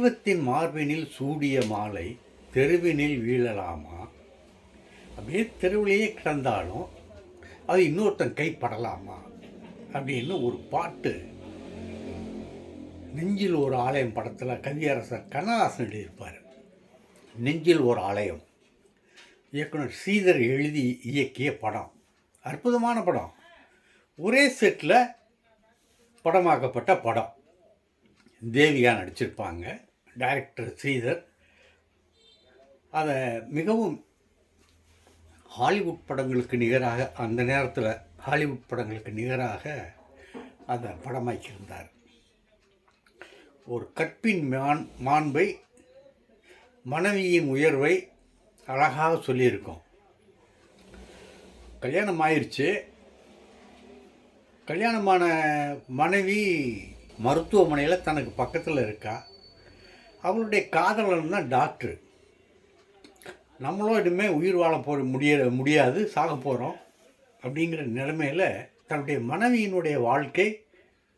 தெய்வத்தின் மார்பினில் சூடிய மாலை தெருவினில் வீழலாமா? அப்படியே தெருவிலேயே கிடந்தாலும் அது இன்னொருத்தன் கைப்படலாமா? அப்படின்னு ஒரு பாட்டு. நெஞ்சில் ஒரு ஆலயம் படத்தில் கவியரசர் கண்ணதாசன் எழுதியிருப்பார். நெஞ்சில் ஒரு ஆலயம். இயக்குனர் ஸ்ரீதர் எழுதி இயக்கிய படம். அற்புதமான படம். ஒரே செட்டில் படமாக்கப்பட்ட படம். தேவிகா நடிச்சிருப்பாங்க. டைரக்டர் ஸ்ரீதர் அதை மிகவும் ஹாலிவுட் படங்களுக்கு நிகராக அந்த நேரத்தில் ஹாலிவுட் படங்களுக்கு நிகராக அதை படமாக்கியிருந்தார். ஒரு கற்பின் மான் மாண்பை மனைவியின் உயர்வை அழகாக சொல்லியிருக்கோம். கல்யாணம் ஆயிடுச்சு கல்யாணமான மனைவி மருத்துவமனையில் தனக்கு பக்கத்தில் இருக்கா. அவளுடைய காதலன் தான் டாக்டர். நம்மளும் இனிமேல் உயிர் வாழ போகிற முடிய முடியாது சாக போகிறோம் அப்படிங்கிற நிலைமையில் தன்னுடைய மனைவியினுடைய வாழ்க்கை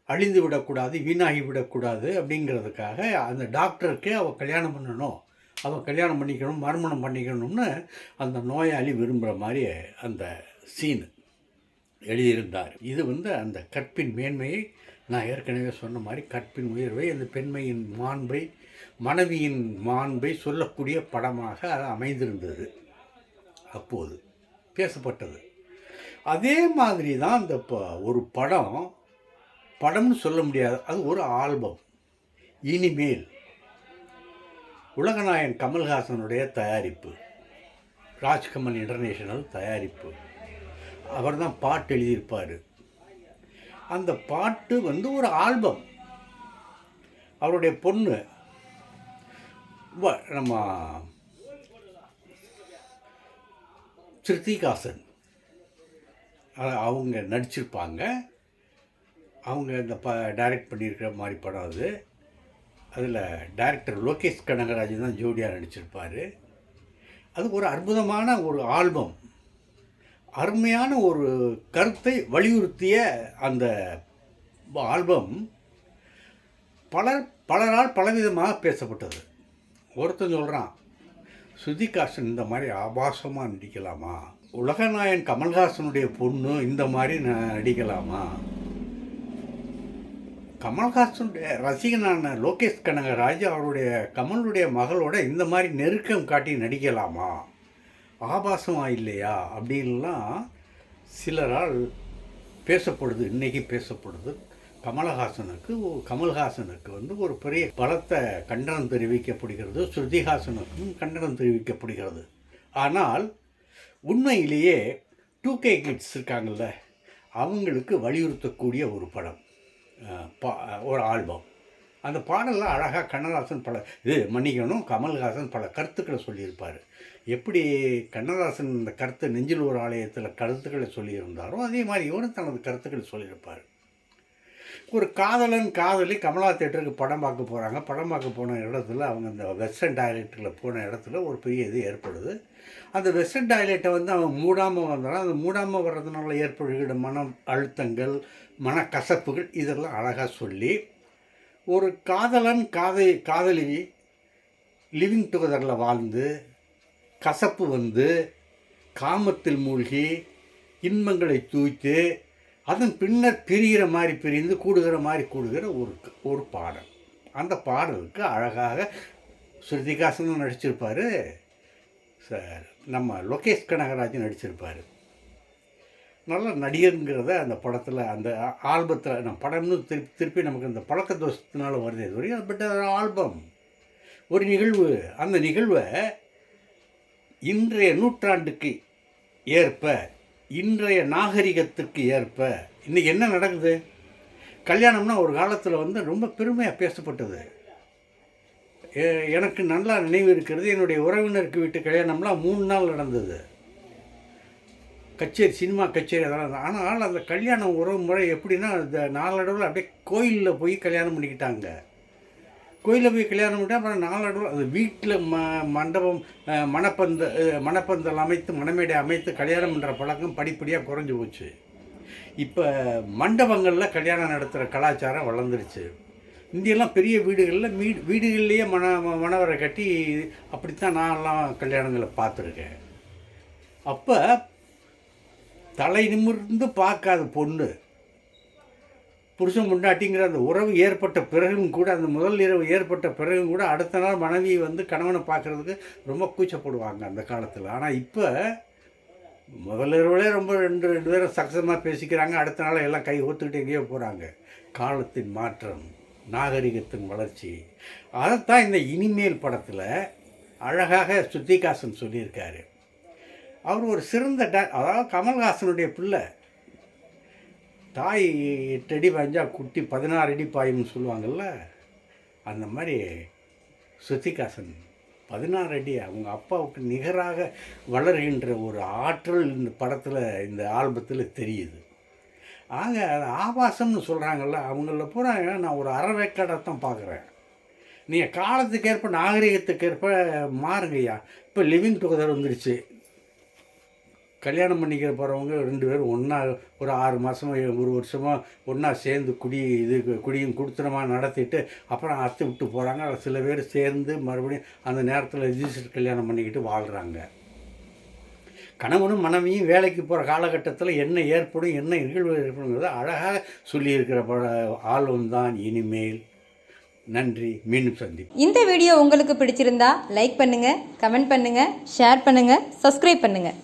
அழிந்து விடக்கூடாது வீணாகி விடக்கூடாது அப்படிங்கிறதுக்காக அந்த டாக்டருக்கு அவள் கல்யாணம் பண்ணணும் அவள் கல்யாணம் பண்ணிக்கணும் மறுமணம் பண்ணிக்கணும்னு அந்த நோயாளி விரும்புகிற மாதிரி அந்த சீனு. எழுதியிருந்தார். இது வந்து அந்த கற்பின் மேன்மையை நான் ஏற்கனவே சொன்ன மாதிரி கற்பின் உயர்வை அந்த பெண்மையின் மாண்பை மனைவியின் மாண்பை சொல்லக்கூடிய படமாக அது அமைந்திருந்தது. அப்போது பேசப்பட்டது. அதே மாதிரி தான் அந்த ப- ஒரு படம் படம்னு சொல்ல முடியாது. அது ஒரு ஆல்பம். இனிமேல். உலகநாயகன் கமல்ஹாசனுடைய தயாரிப்பு. ராஜ்கமல் இன்டர்நேஷனல் தயாரிப்பு. அவர் தான் பாட்டு எழுதியிருப்பார். அந்த பாட்டு வந்து ஒரு ஆல்பம். அவருடைய பொண்ணு நம்ம ஸ்ருதிகாசன் அவங்க நடிச்சிருப்பாங்க. அவங்க இந்த ப டைரக்ட் பண்ணியிருக்கிற மாதிரி படம் அது. அதில் டைரக்டர் லோகேஷ் கனகராஜன் தான் ஜோடியாக நடிச்சிருப்பார். அது ஒரு அற்புதமான ஒரு ஆல்பம். அருமையான ஒரு கருத்தை வலியுறுத்திய அந்த ஆல்பம் பலர் பலரால் பலவிதமாக பேசப்பட்டது. ஒருத்தன் சொல்கிறான் சுதிகாசன் இந்த மாதிரி ஆபாசமாக நடிக்கலாமா? உலகநாயகன் கமல்ஹாசனுடைய பொண்ணு இந்த மாதிரி ந- நடிக்கலாமா? கமல்ஹாசனுடைய ரசிகனான லோகேஷ் கனகராஜ் அவருடைய கமலுடைய மகளோட இந்த மாதிரி நெருக்கம் காட்டி நடிக்கலாமா? ஆபாசமா இல்லையா அப்படின்லாம் சிலரால் பேசப்படுது இன்றைக்கி பேசப்படுது. கமலஹாசனுக்கு கமல்ஹாசனுக்கு வந்து ஒரு பெரிய பலத்த கண்டனம் தெரிவிக்கப்படுகிறது ஸ்ருதிஹாசனுக்கும் கண்டனம் தெரிவிக்கப்படுகிறது. ஆனால் உண்மையிலேயே டூ கே கிட்ஸ் இருக்காங்கல்ல அவங்களுக்கு வலியுறுத்தக்கூடிய ஒரு படம் பா ஒரு ஆல்பம். அந்த பாடலில் அழகாக கண்ணதாசன் பல இது மன்னிக்கணும் கமல்ஹாசன் பல கருத்துக்களை சொல்லியிருப்பார். எப்படி கண்ணதாசன் இந்த கருத்து நெஞ்சில் ஒரு ஆலயத்தில் கருத்துக்களை சொல்லியிருந்தாரோ அதே மாதிரி இவரும் தனது கருத்துக்களை சொல்லியிருப்பார். ஒரு காதலன் காதலி கமலா தேட்டருக்கு படம் பார்க்க போகிறாங்க படம் பார்க்க போன இடத்துல அவங்க அந்த வெஸ்டர்ன் டாய்லெட்டில் போன இடத்துல ஒரு பெரிய இது ஏற்படுது. அந்த வெஸ்டர்ன் டாய்லெட்டை வந்து அவன் மூடாமல் வந்தாலும் அந்த மூடாமல் வர்றதுனால ஏற்படுகிற மன அழுத்தங்கள் மன கசப்புகள் இதெல்லாம் அழகாக சொல்லி ஒரு காதலன் காதை காதலி லிவிங் டுகெதரில் வாழ்ந்து கசப்பு வந்து காமத்தில் மூழ்கி இன்பங்களை தூய்த்து அதன் பின்னர் பிரிகிற மாதிரி பிரிந்து கூடுகிற மாதிரி கூடுகிற ஒரு ஒரு பாடல். அந்த பாடலுக்கு அழகாக ஸ்ருதிகாசனும் நடிச்சிருப்பார். சார் நம்ம லோகேஷ் கனகராஜன் நடிச்சிருப்பார். நல்ல நடிகருங்கிறத அந்த படத்தில் அந்த ஆல்பத்தில் நான் படம்னு திருப்பி திருப்பி நமக்கு அந்த பழக்க தோஷத்தினால வருதே வரையும் பட் ஆல்பம். ஒரு நிகழ்வு அந்த நிகழ்வை இன்றைய நூற்றாண்டுக்கு ஏற்ப இன்றைய நாகரிகத்துக்கு ஏற்ப இன்றைக்கி என்ன நடக்குது? கல்யாணம்னா ஒரு காலத்தில் வந்து ரொம்ப பெருமையாக பேசப்பட்டது. எனக்கு நல்லா நினைவு இருக்கிறது என்னுடைய உறவினருக்கு வீட்டு கல்யாணம்லாம் மூணு நாள் நடந்தது. கச்சேரி சினிமா கச்சேரி அதெல்லாம் ஆனால் அந்த கல்யாணம் உறவு முறை எப்படின்னா இந்த நாளடைவில் அப்படியே கோயிலில் போய் கல்யாணம் பண்ணிக்கிட்டாங்க. கோயிலில் போய் கல்யாணம் பண்ணிட்டா அப்புறம் நாளடைவில் அது வீட்டில் ம மண்டபம் மணப்பந்த மணப்பந்தல் அமைத்து மணமேடை அமைத்து கல்யாணம் பண்ணுற பழக்கம் படிப்படியாக குறைஞ்சி போச்சு. இப்போ மண்டபங்களில் கல்யாணம் நடத்துகிற கலாச்சாரம் வளர்ந்துருச்சு. இந்தியெல்லாம் பெரிய வீடுகளில் வீடு வீடுகள்லேயே மன மணவரை கட்டி அப்படித்தான் நான்லாம் கல்யாணங்களை பார்த்துருக்கேன். அப்போ தலை நிமிர்ந்து பார்க்காத பொண்ணு. புருஷன் முண்டாட்டிங்கிற அந்த உறவு ஏற்பட்ட பிறகும் கூட அந்த முதல் இரவு ஏற்பட்ட பிறகும் கூட அடுத்த நாள் மனைவி வந்து கணவனை பார்க்குறதுக்கு ரொம்ப கூச்சப்படுவாங்க அந்த காலத்தில். ஆனால் இப்போ முதல் இரவுலே ரொம்ப ரெண்டு ரெண்டு பேரும் சக்ஸமாக பேசிக்கிறாங்க. அடுத்த நாள் எல்லாம் கை ஊற்றுக்கிட்டு எங்கேயோ போகிறாங்க காலத்தின் மாற்றம் நாகரிகத்தின் வளர்ச்சி. அதைத்தான் இந்த இனிமேல் படத்தில் அழகாக சுத்திகாசன் சொல்லியிருக்காரு. அவர் ஒரு சிறந்த டே அதாவது கமல்ஹாசனுடைய பிள்ளை. தாய் எட்டு அடி பாய்ஞ்சா குட்டி பதினாறு அடி பாயும்னு சொல்லுவாங்கள்ல அந்த மாதிரி சுத்திகாசன் பதினாறு அடி அவங்க அப்பாவுக்கு நிகராக வளர்கின்ற ஒரு ஆற்றல் இந்த படத்தில் இந்த ஆல்பத்தில் தெரியுது. ஆக அது ஆபாசம்னு சொல்கிறாங்கல்ல அவங்கள பூரா நான் ஒரு அறவேக்காடாக தான் பார்க்குறேன் நீங்கள் காலத்துக்கேற்ப நாகரிகத்துக்கேற்ப மாறுங்கய்யா. இப்போ லிவிங் டுகெதர் வந்துருச்சு. கல்யாணம் பண்ணிக்கிற போகிறவங்க ரெண்டு பேரும் ஒன்றா ஒரு ஆறு மாதமோ ஒரு வருஷமோ ஒன்றா சேர்ந்து குடி இது குடியும் குடுத்தனமாக நடத்திட்டு அப்புறம் அத்து விட்டு போகிறாங்க சில பேர் சேர்ந்து மறுபடியும் அந்த நேரத்தில் ரிஜிஸ்டர் கல்யாணம் பண்ணிக்கிட்டு வாழ்கிறாங்க கணவனும் மனைவியும் வேலைக்கு போகிற காலகட்டத்தில் என்ன ஏற்படும் என்ன நிகழ்வு ஏற்படுங்கிறத அழகாக சொல்லியிருக்கிற பட தான் இனிமேல். நன்றி. மீண்டும் சந்தி இந்த வீடியோ உங்களுக்கு பிடிச்சிருந்தா லைக் பண்ணுங்கள் கமெண்ட் பண்ணுங்கள் ஷேர் பண்ணுங்கள் சப்ஸ்கிரைப் பண்ணுங்கள்